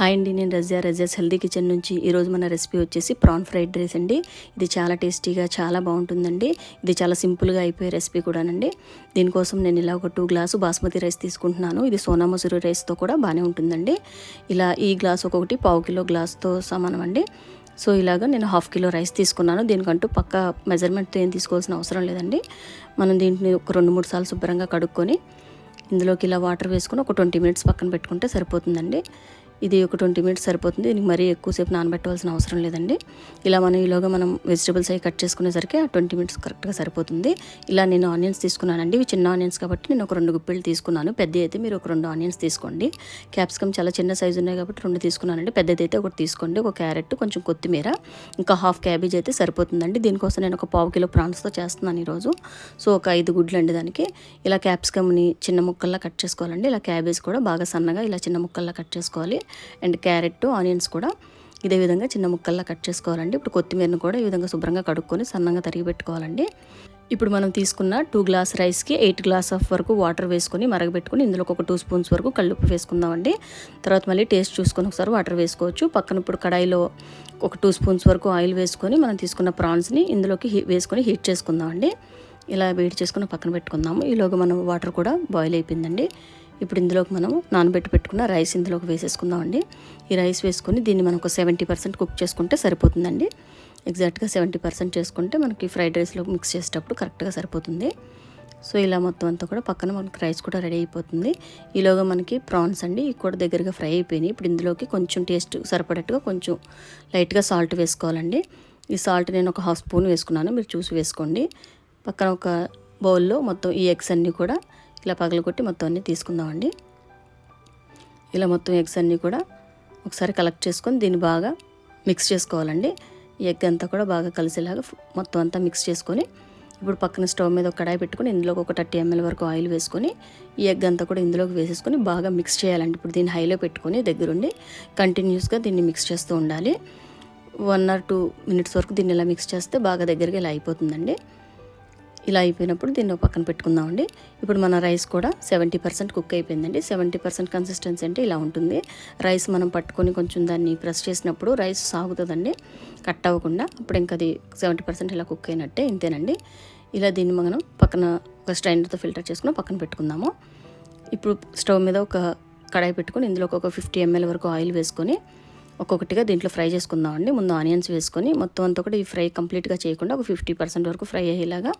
Hi అండి నేను Razia. రజ్యాస్ healthy kitchen నుంచి ఈరోజు మన రెసిపీ వచ్చేసి ప్రాన్ ఫ్రైడ్ రైస్ అండి. ఇది చాలా టేస్టీగా చాలా బాగుంటుందండి. ఇది చాలా సింపుల్గా అయిపోయే రెసిపీ కూడానండి. దీనికోసం నేను ఇలా ఒక టూ గ్లాసు బాస్మతి రైస్ తీసుకుంటున్నాను. ఇది సోనా మసూరి రైస్తో కూడా బాగానే ఉంటుందండి. ఇలా ఈ గ్లాస్ ఒక్కొక్కటి పావు కిలో గ్లాస్తో సమానం అండి సో ఇలాగ నేను హాఫ్ కిలో రైస్ తీసుకున్నాను. దీనికంటూ పక్క మెజర్మెంట్తో ఏం తీసుకోవాల్సిన అవసరం లేదండి. మనం దీంట్లో ఒక రెండు మూడు సార్లు శుభ్రంగా కడుక్కొని ఇందులోకి ఇలా వాటర్ వేసుకొని ఒక ట్వంటీ మినిట్స్ పక్కన పెట్టుకుంటే సరిపోతుందండి. ఇది ఒక ట్వంటీ మినిట్స్ సరిపోతుంది. దీనికి మరీ ఎక్కువసేపు నానబెట్టవలసిన అవసరం లేదండి. ఇలా మనం ఈలోగా మనం వెజిటబుల్స్ అవి కట్ చేసుకునేసరికి ఆ ట్వంటీ మినిట్స్ కరెక్ట్గా సరిపోతుంది. ఇలా నేను ఆనియన్స్ తీసుకున్నానండి. ఇవి చిన్న ఆనియన్స్ కాబట్టి నేను ఒక రెండు గుప్పిళ్ళు తీసుకున్నాను. పెద్ద అయితే మీరు ఒక రెండు ఆనియన్స్ తీసుకోండి. క్యాప్సికమ్ చాలా చిన్న సైజు ఉన్నాయి కాబట్టి రెండు తీసుకున్నానండి. పెద్దది అయితే ఒకటి తీసుకోండి. ఒక క్యారెట్ కొంచెం కొత్తిమీర ఇంకా హాఫ్ క్యాబేజ్ అయితే సరిపోతుందండి. దీనికోసం నేను ఒక పావు కిలో ప్రాన్స్తో చేస్తున్నాను ఈరోజు. సో ఒక ఐదు గుడ్లు అండి దానికి. ఇలా క్యాప్సికమ్ని చిన్న ముక్కల్లా కట్ చేసుకోవాలండి. ఇలా క్యాబేజ్ కూడా బాగా సన్నగా ఇలా చిన్న ముక్కల్లా కట్ చేసుకోవాలి. అండ్ క్యారెట్ ఆనియన్స్ కూడా ఇదే విధంగా చిన్న ముక్కల్లా కట్ చేసుకోవాలండి. ఇప్పుడు కొత్తిమీరను కూడా ఈ విధంగా శుభ్రంగా కడుక్కొని సన్నంగా తరిగి పెట్టుకోవాలండి. ఇప్పుడు మనం తీసుకున్న టూ గ్లాస్ రైస్కి ఎయిట్ గ్లాస్ ఆఫ్ వరకు వాటర్ వేసుకొని మరగబెట్టుకుని ఇందులో ఒక టూ స్పూన్స్ వరకు కళ్ళుప్పు వేసుకుందామండి. తర్వాత మళ్ళీ టేస్ట్ చూసుకొని ఒకసారి వాటర్ వేసుకోవచ్చు. పక్కన ఇప్పుడు కడాయిలో ఒక టూ స్పూన్స్ వరకు ఆయిల్ వేసుకొని మనం తీసుకున్న ప్రాన్స్ని ఇందులోకి వేసుకొని హీట్ చేసుకుందామండి. ఇలా వేడి చేసుకుని పక్కన పెట్టుకుందాము. ఈలోగా మనం వాటర్ కూడా బాయిల్ అయిపోయిందండి. ఇప్పుడు ఇందులోకి మనం నానబెట్టి పెట్టుకున్న రైస్ ఇందులోకి వేసేసుకుందామండి. ఈ రైస్ వేసుకొని దీన్ని మనం ఒక సెవెంటీ పర్సెంట్ కుక్ చేసుకుంటే సరిపోతుందండి. ఎగ్జాక్ట్గా సెవెంటీ పర్సెంట్ చేసుకుంటే మనకి ఫ్రైడ్ రైస్లో మిక్స్ చేసేటప్పుడు కరెక్ట్గా సరిపోతుంది. సో ఇలా మొత్తం అంతా కూడా పక్కన మనకి రైస్ కూడా రెడీ అయిపోతుంది. ఈలోగా మనకి ప్రాన్స్ అండి ఇవి కూడా దగ్గరగా ఫ్రై అయిపోయినాయి. ఇప్పుడు ఇందులోకి కొంచెం టేస్ట్ సరిపడేట్టుగా కొంచెం లైట్గా సాల్ట్ వేసుకోవాలండి. ఈ సాల్ట్ నేను ఒక హాఫ్ స్పూన్ వేసుకున్నాను. మీరు చూసి వేసుకోండి. పక్కన ఒక బౌల్లో మొత్తం ఈ ఎగ్స్ అన్నీ కూడా ఇలా పగలగొట్టి మొత్తం అన్నీ తీసుకుందామండి. ఇలా మొత్తం ఎగ్స్ అన్నీ కూడా ఒకసారి కలెక్ట్ చేసుకొని దీన్ని బాగా మిక్స్ చేసుకోవాలండి. ఈ ఎగ్ అంతా కూడా బాగా కలిసేలాగా మొత్తం అంతా మిక్స్ చేసుకొని ఇప్పుడు పక్కన స్టవ్ మీద ఒక కడాయి పెట్టుకొని ఇందులో ఒక థర్టీ ఎంఎల్ వరకు ఆయిల్ వేసుకొని ఈ ఎగ్ అంతా కూడా ఇందులోకి వేసేసుకొని బాగా మిక్స్ చేయాలండి. ఇప్పుడు దీన్ని హైలో పెట్టుకొని దగ్గరుండి కంటిన్యూస్గా దీన్ని మిక్స్ చేస్తూ ఉండాలి. వన్ ఆర్ టూ మినిట్స్ వరకు దీన్ని ఇలా మిక్స్ చేస్తే బాగా దగ్గరికి ఇలా అయిపోతుందండి. ఇలా అయిపోయినప్పుడు దీన్ని పక్కన పెట్టుకుందామండి. ఇప్పుడు మన రైస్ కూడా సెవెంటీ పర్సెంట్ కుక్ అయిపోయిందండి. సెవెంటీ పర్సెంట్ కన్సిస్టెన్సీ అంటే ఇలా ఉంటుంది. రైస్ మనం పట్టుకొని కొంచెం దాన్ని ప్రెస్ చేసినప్పుడు రైస్ సాగుతుందండి. కట్ అవ్వకుండా అప్పుడు ఇంకా అది సెవెంటీ పర్సెంట్ ఇలా కుక్ అయినట్టే ఇంతేనండి. ఇలా దీన్ని మనం పక్కన ఒక స్ట్రైనర్తో ఫిల్టర్ చేసుకుని పక్కన పెట్టుకుందాము. ఇప్పుడు స్టవ్ మీద ఒక కడాయి పెట్టుకొని ఇందులో ఒక ఫిఫ్టీ ఎంఎల్ వరకు ఆయిల్ వేసుకొని ఒక్కొక్కటిగా దీంట్లో ఫ్రై చేసుకుందామండి. ముందు ఆనియన్స్ వేసుకొని మొత్తం అంతా కూడా ఈ ఫ్రై కంప్లీట్గా చేయకుండా ఒక ఫిఫ్టీ పర్సెంట్ వరకు ఫ్రై అయ్యేలాగా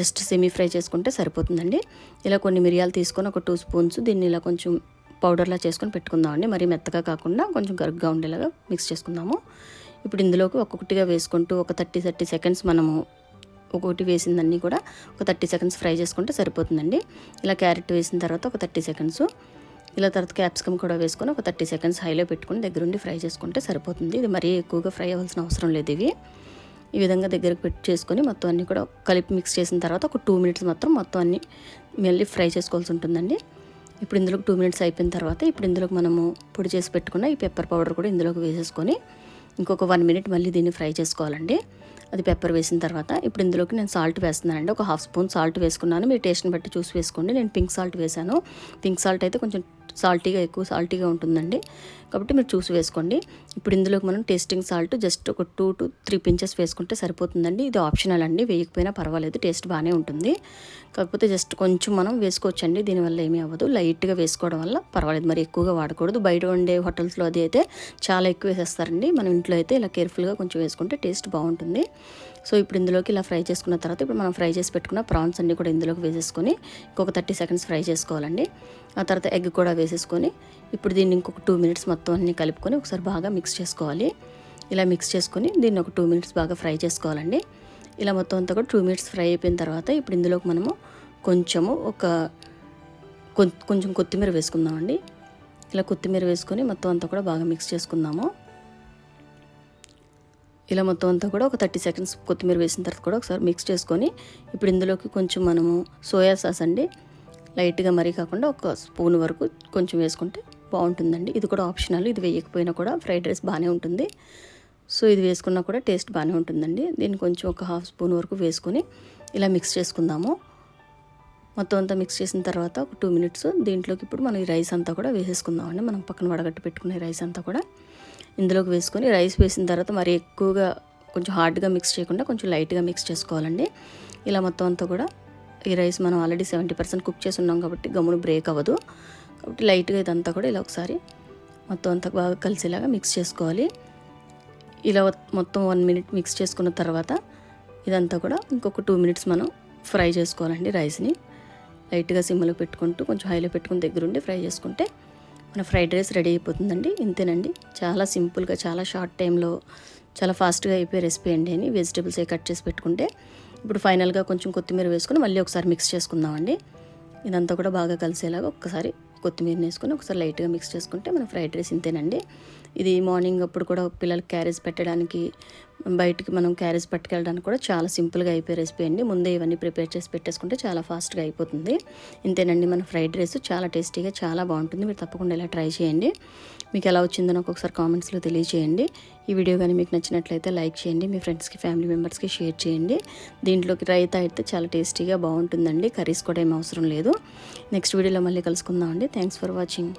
జస్ట్ సెమీ ఫ్రై చేసుకుంటే సరిపోతుందండి. ఇలా కొన్ని మిరియాలు తీసుకొని ఒక టూ స్పూన్స్ దీన్ని ఇలా కొంచెం పౌడర్లా చేసుకొని పెట్టుకుందామండి. మరి మెత్తగా కాకుండా కొంచెం గరుగ్గా ఉండేలాగా మిక్స్ చేసుకుందాము. ఇప్పుడు ఇందులోకి ఒక్కొక్కటిగా వేసుకుంటూ ఒక థర్టీ థర్టీ సెకండ్స్ మనము ఒక్కొక్కటి వేసిందన్నీ కూడా ఒక థర్టీ సెకండ్స్ ఫ్రై చేసుకుంటే సరిపోతుందండి. ఇలా క్యారెట్ వేసిన తర్వాత ఒక థర్టీ సెకండ్స్ ఇలా తర్వాత క్యాప్సికమ్ కూడా వేసుకొని ఒక థర్టీ సెకండ్స్ హైలో పెట్టుకుని దగ్గరుండి ఫ్రై చేసుకుంటే సరిపోతుంది. ఇది మరీ ఎక్కువగా ఫ్రై అవ్వాల్సిన అవసరం లేదు ఇవి. ఈ విధంగా దగ్గరకు పెట్టి చేసుకొని మొత్తం అన్నీ కూడా కలిపి మిక్స్ చేసిన తర్వాత ఒక టూ మినిట్స్ మాత్రం మొత్తం అన్నీ మళ్ళీ ఫ్రై చేసుకోవాల్సి ఉంటుందండి. ఇప్పుడు ఇందులోకి టూ మినిట్స్ అయిపోయిన తర్వాత ఇప్పుడు ఇందులోకి మనము పొడి చేసి పెట్టుకున్న ఈ పెప్పర్ పౌడర్ కూడా ఇందులోకి వేసేసుకొని ఇంకొక వన్ మినిట్ మళ్ళీ దీన్ని ఫ్రై చేసుకోవాలండి. అది పెప్పర్ వేసిన తర్వాత ఇప్పుడు ఇందులోకి నేను సాల్ట్ వేస్తున్నానండి. ఒక హాఫ్ స్పూన్ సాల్ట్ వేసుకున్నాను. మీ టేస్ట్ని బట్టి చూసి వేసుకోండి. నేను పింక్ సాల్ట్ వేసాను పింక్ సాల్ట్ అయితే కొంచెం సాల్టీగా ఎక్కువ సాల్టీగా ఉంటుందండి. కాబట్టి మీరు చూసి వేసుకోండి. ఇప్పుడు ఇందులోకి మనం టేస్టింగ్ సాల్ట్ జస్ట్ ఒక టూ టు త్రీ పించెస్ వేసుకుంటే సరిపోతుందండి. ఇది ఆప్షనల్ అండి. వేయకపోయినా పర్వాలేదు. టేస్ట్ బాగానే ఉంటుంది. కాకపోతే జస్ట్ కొంచెం మనం వేసుకోవచ్చండి. దీనివల్ల ఏమీ అవ్వదు. లైట్గా వేసుకోవడం వల్ల పర్వాలేదు. మరి ఎక్కువగా వాడకూడదు. బయట ఉండే హోటల్స్లో అది అయితే చాలా ఎక్కువ వేసేస్తారండి. మనం ఇంట్లో అయితే ఇలా కేర్ఫుల్గా కొంచెం వేసుకుంటే టేస్ట్ బాగుంటుంది. సో ఇప్పుడు ఇందులోకి ఇలా ఫ్రై చేసుకున్న తర్వాత ఇప్పుడు మనం ఫ్రై చేసి పెట్టుకున్న ప్రాన్స్ అన్నీ కూడా ఇందులోకి వేసేసుకొని ఇంకొక థర్టీ సెకండ్స్ ఫ్రై చేసుకోవాలండి. ఆ తర్వాత ఎగ్ కూడా వేసేసుకొని ఇప్పుడు దీన్ని ఇంకొక టూ మినిట్స్ మొత్తం అన్నీ కలుపుకొని ఒకసారి బాగా మిక్స్ చేసుకోవాలి. ఇలా మిక్స్ చేసుకొని దీన్ని ఒక టూ మినిట్స్ బాగా ఫ్రై చేసుకోవాలండి. ఇలా మొత్తం అంతా కూడా టూ మినిట్స్ ఫ్రై అయిపోయిన తర్వాత ఇప్పుడు ఇందులోకి మనము కొంచెము ఒక కొంచెం కొత్తిమీర వేసుకుందామండి. ఇలా కొత్తిమీర వేసుకొని మొత్తం అంతా కూడా బాగా మిక్స్ చేసుకుందాము. ఇలా మొత్తం అంతా కూడా ఒక థర్టీ సెకండ్స్ కొత్తిమీర వేసిన తర్వాత కూడా ఒకసారి మిక్స్ చేసుకొని ఇప్పుడు ఇందులోకి కొంచెం మనము సోయా సాస్ అండి. లైట్గా మరీ కాకుండా ఒక స్పూన్ వరకు కొంచెం వేసుకుంటే బాగుంటుందండి. ఇది కూడా ఆప్షనల్. ఇది వేయకపోయినా కూడా ఫ్రైడ్ రైస్ బాగానే ఉంటుంది. సో ఇది వేసుకున్నా కూడా టేస్ట్ బాగానే ఉంటుందండి. దీన్ని కొంచెం ఒక హాఫ్ స్పూన్ వరకు వేసుకొని ఇలా మిక్స్ చేసుకుందాము. మొత్తం అంతా మిక్స్ చేసిన తర్వాత ఒక టూ మినిట్స్ దీంట్లోకి ఇప్పుడు మనం ఈ రైస్ అంతా కూడా వేసేసుకుందామండి. మనం పక్కన వడగట్టి పెట్టుకునే రైస్ అంతా కూడా. ఇందులోకి వేసుకొని రైస్ వేసిన తర్వాత మరి ఎక్కువగా కొంచెం హార్డ్గా మిక్స్ చేయకుండా కొంచెం లైట్గా మిక్స్ చేసుకోవాలండి. ఇలా మొత్తం అంతా కూడా ఈ రైస్ మనం ఆల్రెడీ సెవెంటీ పర్సెంట్ కుక్ చేసి ఉన్నాం కాబట్టి గమ్మును బ్రేక్ అవ్వదు. కాబట్టి లైట్గా ఇదంతా కూడా ఇలా ఒకసారి మొత్తం అంతా బాగా కలిసేలాగా మిక్స్ చేసుకోవాలి. ఇలా మొత్తం వన్ మినిట్ మిక్స్ చేసుకున్న తర్వాత ఇదంతా కూడా ఇంకొక టూ మినిట్స్ మనం ఫ్రై చేసుకోవాలండి రైస్ని. లైట్గా సిమ్లో పెట్టుకుంటూ కొంచెం హైలో పెట్టుకుని దగ్గరుండి ఫ్రై చేసుకుంటే మన ఫ్రైడ్ రైస్ రెడీ అయిపోతుందండి. ఇంతేనండి. చాలా సింపుల్గా చాలా షార్ట్ టైంలో చాలా ఫాస్ట్గా అయిపోయే రెసిపీ అండి అని వెజిటేబుల్స్ అవి కట్ చేసి పెట్టుకుంటే. ఇప్పుడు ఫైనల్గా కొంచెం కొత్తిమీర వేసుకొని మళ్ళీ ఒకసారి మిక్స్ చేసుకుందామండి. ఇదంతా కూడా బాగా కలిసేలాగా ఒక్కసారి కొత్తిమీర వేసుకొని ఒకసారి లైట్గా మిక్స్ చేసుకుంటే మన ఫ్రైడ్ రైస్ ఇంతేనండి. ఇది మార్నింగ్ అప్పుడు కూడా పిల్లలకి క్యారేజ్ పెట్టడానికి బయటికి మనం క్యారేజ్ పట్టుకెళ్ళడానికి కూడా చాలా సింపుల్గా అయిపోయే రెసిపీ అండి. ముందే ఇవన్నీ ప్రిపేర్ చేసి పెట్టేసుకుంటే చాలా ఫాస్ట్గా అయిపోతుంది. ఇంతేనండి మన ఫ్రైడ్ రైస్ చాలా టేస్టీగా చాలా బాగుంటుంది. మీరు తప్పకుండా ఇలా ట్రై చేయండి. మీకు ఎలా వచ్చిందో నాకు ఒకసారి కామెంట్స్లో తెలియజేయండి ఈ వీడియో కానీ మీకు నచ్చినట్లయితే లైక్ చేయండి. మీ ఫ్రెండ్స్కి ఫ్యామిలీ మెంబర్స్కి షేర్ చేయండి. దీంట్లోకి రైతా అయితే చాలా టేస్టీగా బాగుంటుందండి. కర్రీస్ కూడా ఏం అవసరం లేదు. నెక్స్ట్ వీడియోలో మళ్ళీ కలుసుకుందాం అండి థ్యాంక్స్ ఫర్ వాచింగ్.